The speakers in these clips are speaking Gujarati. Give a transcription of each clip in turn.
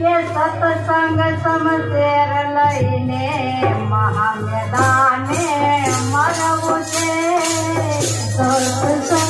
કે સતસંગ સમશેર લઈને મહામેદાને મરવું છે સત્સંગ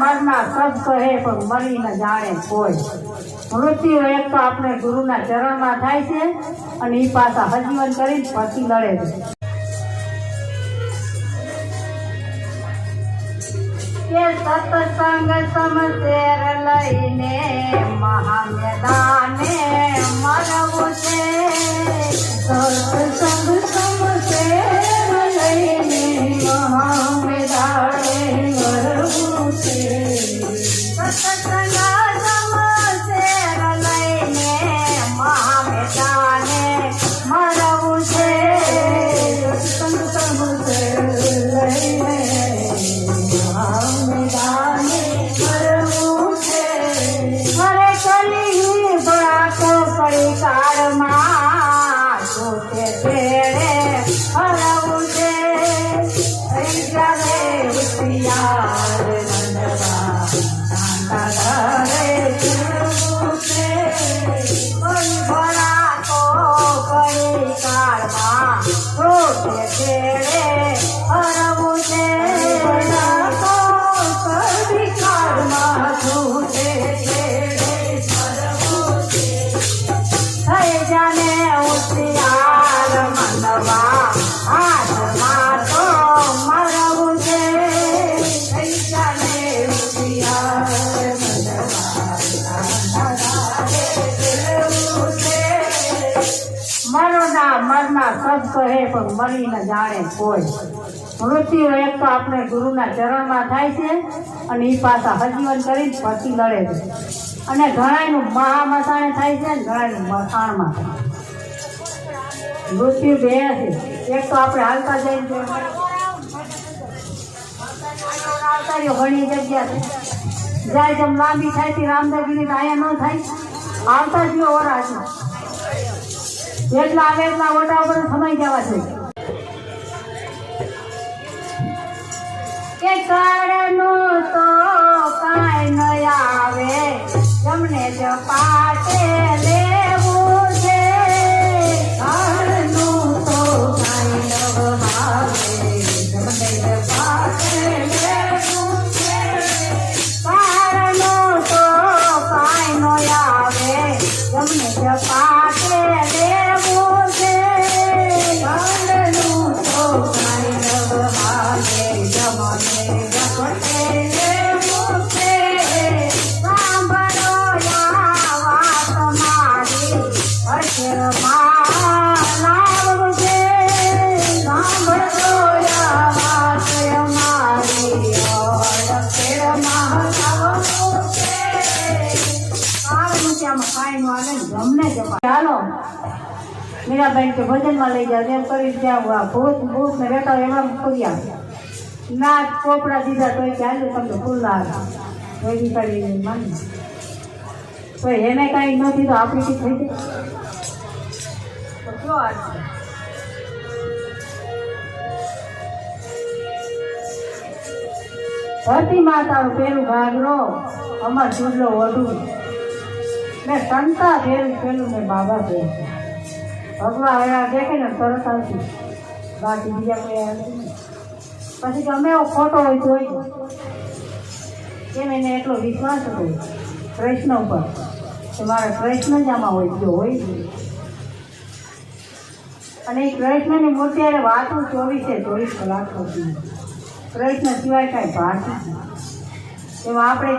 મરના સબ કહે, પણ મરી ન જાણે કોઈ. મૃત્યુ એક તો આપણે ગુરુના ચરણમાં થાય છે અને એ પાછા હજીવન કરી પછી લડે છે. કે સત્સંગ સમશેર લઈને મહામેદાને Yeah. કહે પણ મળી ન જાણે કોઈ. મૃત્યુ એક તો આપણે ગુરુના ચરણમાં થાય છે અને એ પાછા હજીવન કરી પછી લડે છે. અને ઘણાયનું મહામસાણે થાય છે ને ઘણાયનું મસાણમાં મૃત્યુ બે છે. એક તો આપણે હાલતા જઈને ઘણી જગ્યા છે. જાય જેમ લાંબી થાય છે રામદેવજીની તો ન થાય. આવતા જ ઓરાજમાં જેટલા આવે એટલા ઓટા ઉપર સમાઈ જવા છે. કે કાળનું તો કાંઈ ન આવે તમને જ ચાલો મીરાબાઈ કે ભજનમાં લઈ જાવ એમ કરી ત્યાં આ ભૂત ભૂત ને બેઠા એમાં ખોલ્યા ના કોપડા દીધા તોય હાલ્યું તમને ફૂલદાર વેગી કરીને માની તો એને કાંઈ ન દીધું આપણી થઈ જાય કેટલો આ છે ધરતી માતાનું પેલું ભાગ ઘાઘરો અમાર ચૂડલો વધુ. મેં સંતા પેલું પેલું મેં બાબા કહે છે ભગવા આવ્યા દેખે ને તરત આવતી બાકી બીજા કોઈ આવતી પછી ગમે એવો ખોટો હોય જોઈ. કેમ એને એટલો વિશ્વાસ હતો. કૃષ્ણ ઉપર. કે મારે કૃષ્ણ જ આમાં હોય, જો હોય અને કૃષ્ણની મૂર્તિ અને વાતું ચોવીસે ચોવીસ કલાક થતી કૃષ્ણ સિવાય કાંઈ ભાષ એમાં આપણે